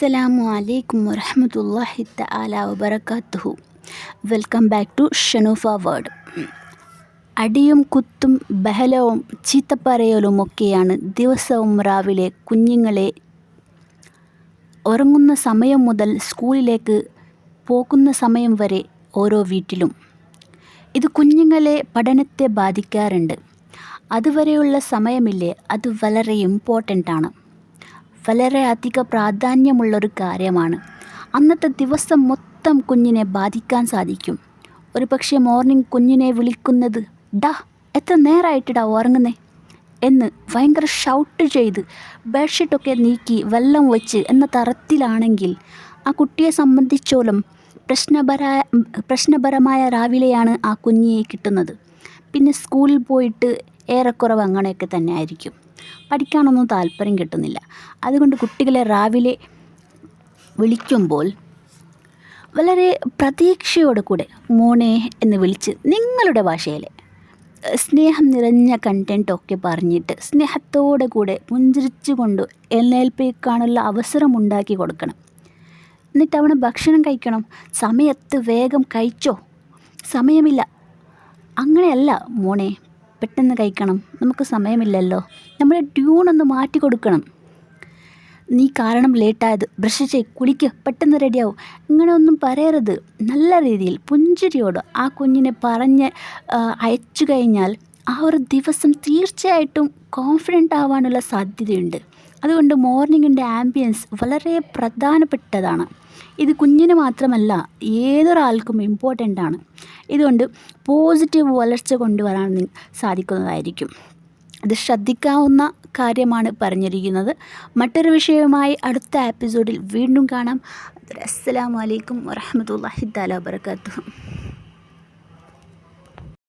അസ്സലാമു അലൈക്കും വറഹമത്തല്ലാഹി തആല വബറകാതുഹു welcome back to Shanoofa word അടിയും കുത്തും ബഹളവും ചീത്തപ്പറയലുമൊക്കെയാണ് ദിവസവും രാവിലെ കുഞ്ഞുങ്ങളെ ഉറങ്ങുന്ന സമയം മുതൽ സ്കൂളിലേക്ക് പോകുന്ന സമയം വരെ ഓരോ വീട്ടിലും. ഇത് കുഞ്ഞുങ്ങളെ പഠനത്തെ ബാധിക്കാറുണ്ട്. അതുവരെയുള്ള സമയമില്ലേ? അത് വളരെ ഇമ്പോർട്ടന്റ് ആണ്. വളരെ അധിക പ്രാധാന്യമുള്ളൊരു കാര്യമാണ്. അന്നത്തെ ദിവസം മൊത്തം കുഞ്ഞിനെ ബാധിക്കാൻ സാധിക്കും. ഒരു പക്ഷേ മോർണിംഗ് കുഞ്ഞിനെ വിളിക്കുന്നത് ഡാ എത്ര നേരമായിട്ടിടാ ഉറങ്ങുന്നേ? എന്ന് ഭയങ്കര ഷൗട്ട് ചെയ്ത് ബെഡ്ഷീറ്റൊക്കെ നീക്കി വെള്ളം വെച്ച് എന്ന തരത്തിലാണെങ്കിൽ ആ കുട്ടിയെ സംബന്ധിച്ചോളം പ്രശ്നപര പ്രശ്നപരമായ രാവിലെയാണ് ആ കുഞ്ഞിയെ കിട്ടുന്നത്. പിന്നെ സ്കൂളിൽ പോയിട്ട് ഏറെക്കുറവ് അങ്ങനെയൊക്കെ തന്നെ ആയിരിക്കും. പഠിക്കാനൊന്നും താല്പര്യം കിട്ടുന്നില്ല. അതുകൊണ്ട് കുട്ടികളെ രാവിലെ വിളിക്കുമ്പോൾ വളരെ പ്രതീക്ഷയോടെ കൂടെ മോനെ എന്ന് വിളിച്ച് നിങ്ങളുടെ ഭാഷയിൽ സ്നേഹം നിറഞ്ഞ കണ്ടന്റൊക്കെ പറഞ്ഞിട്ട് സ്നേഹത്തോടെ കൂടെ പുഞ്ചിരിച്ചു കൊണ്ട് എഴുന്നേൽപ്പിക്കാനുള്ള അവസരം ഉണ്ടാക്കി കൊടുക്കണം. എന്നിട്ട് അവന് ഭക്ഷണം കഴിക്കണം. സമയത്ത് വേഗം കഴിച്ചോ? സമയമില്ല. അങ്ങനെയല്ല മോനെ. പെട്ടെന്ന് കഴിക്കണം. നമുക്ക് സമയമില്ലല്ലോ. നമ്മൾ ട്യൂൺ ഒന്ന് മാറ്റി കൊടുക്കണം. നീ കാരണം ലേറ്റായത്. ബ്രഷ് ചെയ് കുളിക്ക്. പെട്ടെന്ന് റെഡിയാവും ഇങ്ങനെ ഒന്നും പറയരുത്. നല്ല രീതിയിൽ പുഞ്ചിരിയോട് ആ കുഞ്ഞിനെ പറഞ്ഞ് അയച്ചു കഴിഞ്ഞാൽ ആ ഒരു ദിവസം തീർച്ചയായിട്ടും കോൺഫിഡന്റ് ആവാനുള്ള സാധ്യതയുണ്ട്. അതുകൊണ്ട് മോർണിംഗിന്റെ ആംബിയൻസ് വളരെ പ്രധാനപ്പെട്ടതാണ്. ഇത് കുഞ്ഞിന് മാത്രമല്ല ഏതൊരാൾക്കും ഇമ്പോർട്ടന്റ് ആണ്. ഇതുകൊണ്ട് പോസിറ്റീവ് വളർച്ച കൊണ്ടുവരാൻ സാധിക്കുന്നതായിരിക്കും. ഇത് ശ്രദ്ധിക്കാവുന്ന കാര്യമാണ് പറഞ്ഞിരിക്കുന്നത്. മറ്റൊരു വിഷയവുമായി അടുത്ത എപ്പിസോഡിൽ വീണ്ടും കാണാം. അസ്സലാമു അലൈക്കും വറഹമത്തല്ലാഹി താല വബറകാതുഹു.